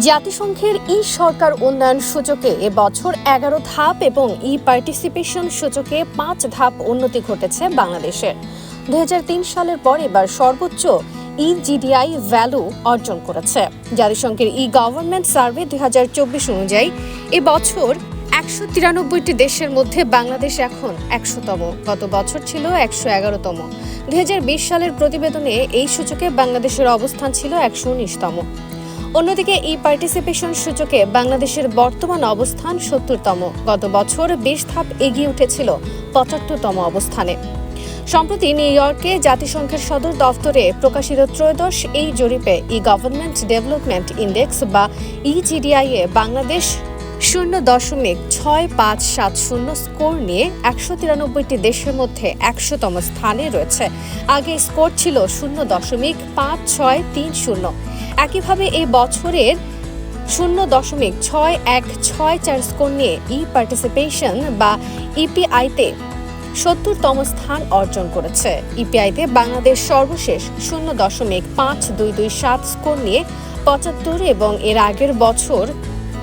জাতিসংঘের ই সরকার উন্নয়ন সূচকে এবছর এগারো ধাপ এবং ই পার্টিসিপেশন সূচকে পাঁচ ধাপ উন্নতি ঘটেছে বাংলাদেশের দু হাজার তিন সালের পর এবার সর্বোচ্চ ই জিডিআই ভ্যালু অর্জন করেছে। জাতিসংঘের ই গভর্নমেন্ট সার্ভে দু হাজার চব্বিশ অনুযায়ী এবছর একশো তিরানব্বইটি দেশের মধ্যে বাংলাদেশ এখন একশোতম। গত বছর ছিল একশো এগারোতম। দুই হাজার বিশ সালের প্রতিবেদনে এই সূচকে বাংলাদেশের অবস্থান ছিল একশো উনিশতম। অন্যদিকে ই পার্টিসিপেশন সূচকে বাংলাদেশের বর্তমান অবস্থান সত্তরতম। গত বছর বিশ ধাপ এগিয়ে উঠেছিল পঁচাত্তরতম অবস্থানে। সম্প্রতি নিউ ইয়র্কে জাতিসংঘের সদর দফতরে প্রকাশিত ত্রয়োদশ এই জরিপে ই গভর্নমেন্ট ডেভেলপমেন্ট ইন্ডেক্স বা ইজিডিআই এ বাংলাদেশ শূন্য দশমিক ছয় পাঁচ সাত শূন্য স্কোর নিয়ে একশো তিরানব্বইটি দেশের মধ্যে একশোতম স্থানে রয়েছে। আগে স্কোর ছিল শূন্য দশমিক পাঁচ ছয় তিন শূন্য। একইভাবে এই বছরের শূন্য দশমিক ছয় এক ছয় চার স্কোর নিয়ে ই পার্টিসিপেশন বা ইপিআইতে সত্তরতম স্থান অর্জন করেছে। ইপিআইতে বাংলাদেশ সর্বশেষ শূন্য দশমিক পাঁচ দুই দুই সাত স্কোর নিয়ে পঁচাত্তর এবং এর আগের বছর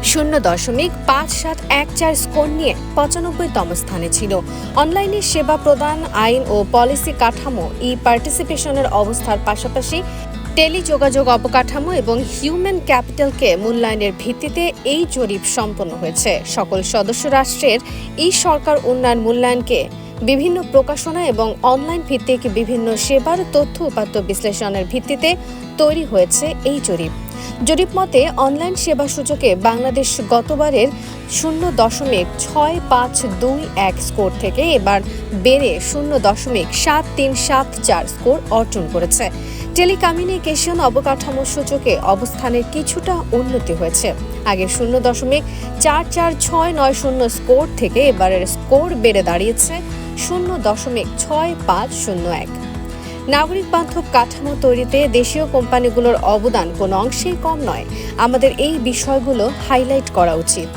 শূন্য দশমিক পাঁচ সাত এক চার স্কোর নিয়ে পঁচানব্বইতম স্থানে ছিল। অনলাইনে সেবা প্রদান, আইন ও পলিসি কাঠামো, ই পার্টিসিপেশনের অবস্থার পাশাপাশি টেলিযোগাযোগ অবকাঠামো এবং হিউম্যান ক্যাপিটালকে মূল্যায়নের ভিত্তিতে এই জরিপ সম্পন্ন হয়েছে। সকল সদস্য রাষ্ট্রের ই সরকার উন্নয়ন মূল্যায়নকে বিভিন্ন প্রকাশনা এবং অনলাইন ভিত্তিক বিভিন্ন সেবার তথ্য উপাত্ত বিশ্লেষণের ভিত্তিতে তৈরি হয়েছে এই জরিপ। জরিপ মতে, অনলাইন সেবা সূচকে বাংলাদেশ গতবারের শূন্য দশমিক ছয় পাঁচ দুই এক স্কোর থেকে এবার বেড়ে শূন্য দশমিক সাত তিন সাত চার স্কোর অর্জন করেছে। টেলিকমিউনিকেশন অবকাঠামো সূচকে অবস্থানের কিছুটা উন্নতি হয়েছে। আগে শূন্য দশমিক চার চার ছয় নয় শূন্য স্কোর থেকে এবারের স্কোর বেড়ে দাঁড়িয়েছে শূন্য দশমিক ছয় পাঁচ শূন্য এক। নাগরিক বান্ধব কাঠামো তৈরিতে দেশীয় কোম্পানিগুলোর অবদান কোনো অংশেই কম নয়। আমাদের এই বিষয়গুলো হাইলাইট করা উচিত।